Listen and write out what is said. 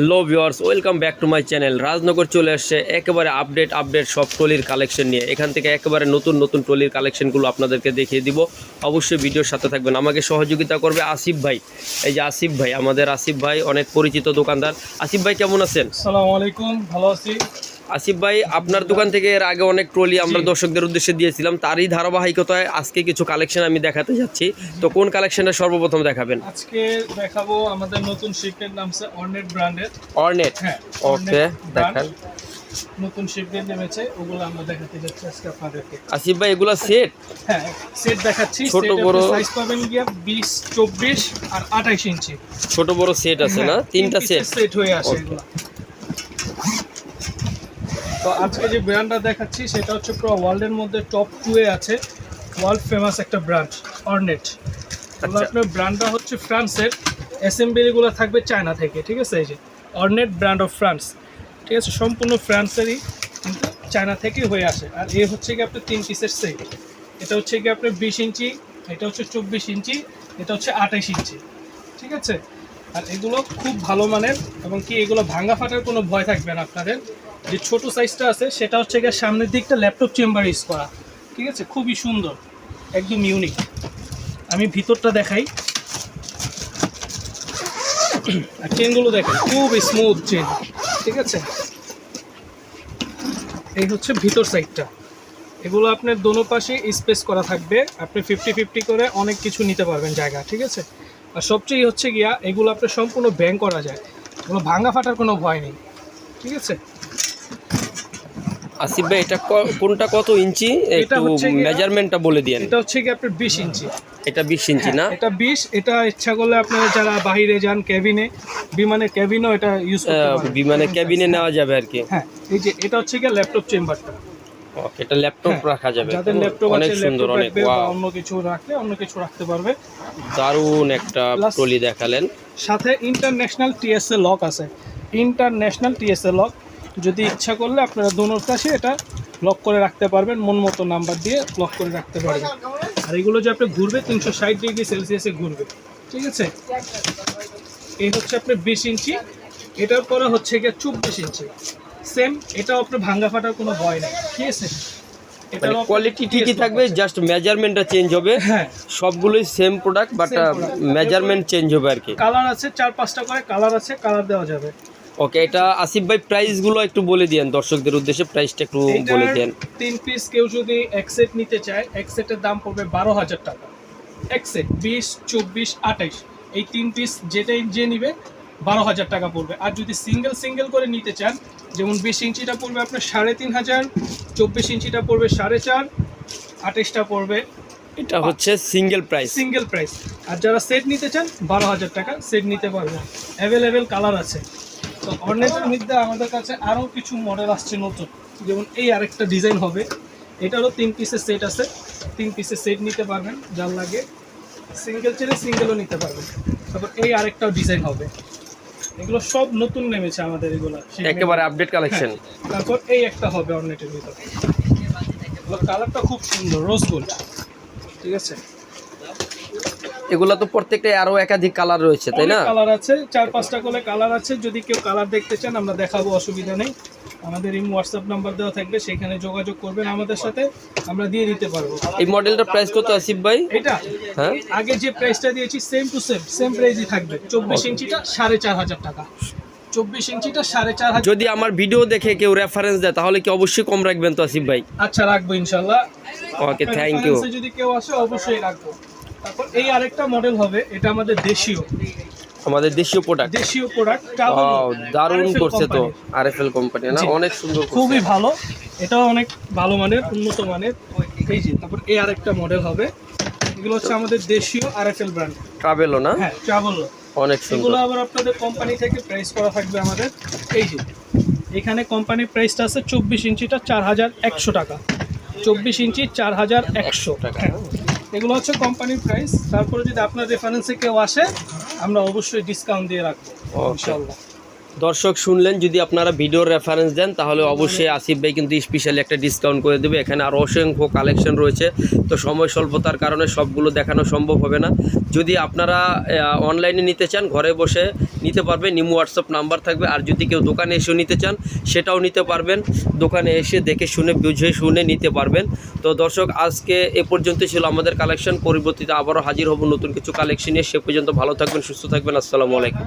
Hello viewers welcome back to my channel Rajnagar চলে আসছে একেবারে আপডেট আপডেট সব টলির কালেকশন নিয়ে। এখান থেকে একেবারে নতুন নতুন ট্রলির কালেকশনগুলো আপনাদেরকে দেখিয়ে দিব। অবশ্যই ভিডিওর সাথে থাকবেন। আমাকে সহযোগিতা করবে আসিফ ভাই। এই যে আসিফ ভাই, আমাদের আসিফ ভাই, অনেক পরিচিত দোকানদার। আসিফ ভাই, কেমন আছেন? আসসালামু আলাইকুম, ভালো আছি। আসিফ ভাই আপনার দোকান থেকে এর আগে অনেক ট্রলি আমরা দর্শকদের উদ্দেশ্যে দিয়েছিলাম। তারই ধারাবাহিকতায় আজকে কিছু কালেকশন আমি দেখাতে যাচ্ছি। তো কোন কালেকশনটা সর্বপ্রথম দেখাবেন? আজকে দেখাবো আমাদের নতুন শিপের নাম হচ্ছে অর্নেট ব্র্যান্ডের অর্নেট হ্যাঁ ওকে দেখান। নতুন শিপের নেমেছে ওগুলো আমরা দেখাতে যাচ্ছি আজকে আপনাদেরকে। আসিফ ভাই এগুলো সেট হ্যাঁ সেট দেখাচ্ছি। ছোট বড়- সাইজ পাবেন গিয়া বিশ চব্বিশ আর আঠাইশ ইঞ্চি। ছোট বড় সেট আছে না? তিনটা সেট সেট হয়ে আসে এগুলো। তো আজকে যে ব্র্যান্ডটা দেখাচ্ছি সেটা হচ্ছে পুরো ওয়ার্ল্ডের মধ্যে টপ টু এ আছে। ওয়ার্ল্ড ফেমাস একটা ব্র্যান্ড অর্নেট আচ্ছা। আপনার ব্র্যান্ডটা হচ্ছে ফ্রান্সের অ্যাসেম্বলিগুলো থাকবে চায়না থেকে ঠিক আছে? এই যে অর্নেট ব্র্যান্ড অফ ফ্রান্স ঠিক আছে সম্পূর্ণ ফ্রান্সেরই কিন্তু চায়না থেকেই হয়ে আসে। আর এ হচ্ছে কি আপনার তিন পিসের সেট এটা হচ্ছে কি আপনার বিশ ইঞ্চি এটা হচ্ছে চব্বিশ ইঞ্চি এটা হচ্ছে আঠাইশ ইঞ্চি। ঠিক আছে? আর এগুলো খুব ভালো মানের এবং কি এগুলো ভাঙা ফাটার কোনো ভয় থাকবে না আপনাদের। যে ছোট সাইজটা আছে, সেটা হচ্ছে গিয়ে সামনের দিকটা ল্যাপটপ চেম্বার ইউজ করা। ঠিক আছে? খুবই সুন্দর। একদম ইউনিক আমি ভিতরটা দেখাই। আর চেনগুলো দেখেন, খুব স্মুথ চেন ঠিক আছে? এই হচ্ছে ভিতর সাইডটা এগুলো আপনার দোনো পাশে স্পেস করা থাকবে। আপনি ফিফটি ফিফটি করে অনেক কিছু নিতে পারবেন জায়গা, ঠিক আছে? আর সবচেয়ে হচ্ছে গিয়া, এগুলো আপনার সম্পূর্ণ ব্যাং করা যায়। এগুলো ভাঙা ফাটার কোনো ভয় নেই। ঠিক আছে? আসিফ ভাই এটা কোনটা কত ইঞ্চি? একটু মেজারমেন্টটা বলে দিয়েন। এটা হচ্ছে কি আপনার বিশ ইঞ্চি। এটা বিশ ইঞ্চি না? হ্যাঁ, এটা বিশ এটা ইচ্ছা করলে আপনারা যারা বাইরে যান ক্যাবিনে বিমানের ক্যাবিনও এটা ইউজ করতে পারেন। বিমানে ক্যাবিনে নেওয়া যাবে আর কি। হ্যাঁ এই যে এটা হচ্ছে গিয়ে ল্যাপটপ চেম্বারটা Okay, এটা ল্যাপটপ রাখা যাবে। যাদের ল্যাপটপ অনেক সুন্দর অনেক অন্য কিছু রাখলে অন্য কিছু রাখতে পারবে। দারুণ একটা ট্রলি দেখালেন। সাথে ইন্টারন্যাশনাল টিএসএ লক আছে। ইন্টারন্যাশনাল টিএসএ লক যদি ইচ্ছা করলে আপনারা দোনোর কাছে এটা লক করে রাখতে পারবেন মন মতো নাম্বার দিয়ে লক করে রাখতে পারবেন। আর এগুলো যে আপনি ঘুরবে তিনশো ষাট ডিগ্রি সেলসিয়াসে ঘুরবে। ঠিক আছে? এই হচ্ছে আপনার বিশ ইঞ্চি। এটার পরে হচ্ছে গিয়ে চব্বিশ ইঞ্চি। সেম এটাও আপনার ভাঙ্গা ফাটার কোনো ভয় নেই। ঠিক আছে? মানে কোয়ালিটি ঠিকই থাকবে জাস্ট মেজারমেন্টটা চেঞ্জ হবে। হ্যাঁ। সবগুলোই same product but measurement change হবে আর কি। কালার আছে চার পাঁচটা করে কালার আছে কালার দেওয়া যাবে। ওকে এটা আসিফ ভাই প্রাইসগুলো একটু বলে দিয়েন দর্শকদের উদ্দেশ্যে প্রাইসটা একটু বলে দেন। তিন পিস কেউ যদি এক সেট নিতে চায় এক সেটের দাম পড়বে বারো হাজার টাকা। এক সেট বিশ চব্বিশ আঠাইশ। এই তিন পিস যেটাই যে নিবে বারো হাজার টাকা পড়বে। আর যদি সিঙ্গেল সিঙ্গেল করে নিতে চান যেমন বিশ ইঞ্চিটা পড়বে আপনার সাড়ে তিন হাজার চব্বিশ ইঞ্চিটা পড়বে সাড়ে চার আঠাইশটা পড়বে এটা হচ্ছে সিঙ্গেল প্রাইস সিঙ্গেল প্রাইস আর যারা সেট নিতে চান বারো হাজার টাকা সেট নিতে পারবেন। অ্যাভেলেবেল কালার আছে। তো অর্নেটের মধ্যে আমাদের কাছে আরও কিছু মডেল আসছে নতুন। যেমন এই আরেকটা ডিজাইন হবে। এটারও তিন পিসের সেট আছে। তিন পিসের সেট নিতে পারবেন যার লাগে সিঙ্গেল চেলে সিঙ্গেলও নিতে পারবেন। তারপর এই আরেকটাও ডিজাইন হবে। এগুলো সব নতুন নেমেছে আমাদের এগুলো। একেবারে আপডেট কালেকশন তারপর এই একটা হবে অর্নেটের ভিতরে। কালারটা খুব সুন্দর রোজ গোল্ড ঠিক আছে? এগুলো তো প্রত্যেকটা আরও একাধিক কালার রয়েছে তাই না? কালার আছে চার পাঁচটা করে কালার আছে। যদি কেউ কালার দেখতে চান আমরা দেখাবো অসুবিধা নেই। আমাদের এই হোয়াটসঅ্যাপ নাম্বার দেওয়া থাকবে সেখানে যোগাযোগ করবেন আমাদের সাথে আমরা দিয়ে দিতে পারব। এই মডেলটার প্রাইস কত আসিফ ভাই? এটা? হ্যাঁ? আগে যে প্রাইসটা দিয়েছি সেম টু সেম সেম প্রাইসই থাকবে। চব্বিশ ইঞ্চিটা সাড়ে চার হাজার টাকা। চব্বিশ ইঞ্চিটা সাড়ে চার হাজার যদি আমার ভিডিও দেখে কেউ রেফারেন্স দেয় তাহলে কি অবশ্যই কম রাখবেন তো আসিফ ভাই? আচ্ছা রাখব ইনশাল্লাহ। ওকে থ্যাংক ইউ যদি কেউ আসে অবশ্যই রাখব। এই আরেকটা মডেল হবে এটা আমাদের দেশীয়। আমাদের দেশীয় প্রোডাক্ট দেশীয় প্রোডাক্ট দারুণ করছে তো আরএফএল কোম্পানি না? অনেক সুন্দর খুবই ভালো। এটাও অনেক ভালো মানের উন্নত মানের। এই যে তারপর এই আরেকটা মডেল হবে। এগুলো হচ্ছে আমাদের দেশীয় আরএফএল ব্র্যান্ড ট্রাভেলও না? হ্যাঁ ট্রাভেল অনেক এগুলো আবার আপনাদের কোম্পানি থেকে প্রাইস করা থাকবে আমাদের। এই যে এখানে কোম্পানির প্রাইসটা আছে চব্বিশ ইঞ্চিটা চার হাজার একশো টাকা। চব্বিশ ইঞ্চি চার হাজার একশো। টাকা। এগুলো হচ্ছে কোম্পানির প্রাইস তারপরে যদি আপনার রেফারেন্সে কেউ আসে আমরা অবশ্যই ডিসকাউন্ট দিয়ে রাখব. ইনশাল্লাহ দর্শক শুনলেন, যদি আপনারা ভিডিওর রেফারেন্স দেন, তাহলে অবশ্যই আসিফ ভাই কিন্তু স্পেশালি একটা ডিসকাউন্ট করে দেবে। এখানে আরও অসংখ্য কালেকশন রয়েছে। তো সময় স্বল্পতার কারণে সবগুলো দেখানো সম্ভব হবে না। যদি আপনারা অনলাইনে নিতে চান, ঘরে বসে নিতে পারবেন। নিমু হোয়াটসঅ্যাপ নাম্বার থাকবে। আর যদি কেউ দোকানে এসেও নিতে চান, সেটাও নিতে পারবেন। দোকানে এসে দেখে শুনে, বুঝে শুনে নিতে পারবেন। তো দর্শক, আজকে এ পর্যন্ত ছিল আমাদের কালেকশন পরবর্তীতে আবারও হাজির হব নতুন কিছু কালেকশন নিয়ে। সে পর্যন্ত ভালো থাকবেন, সুস্থ থাকবেন। আসসালামু আলাইকুম।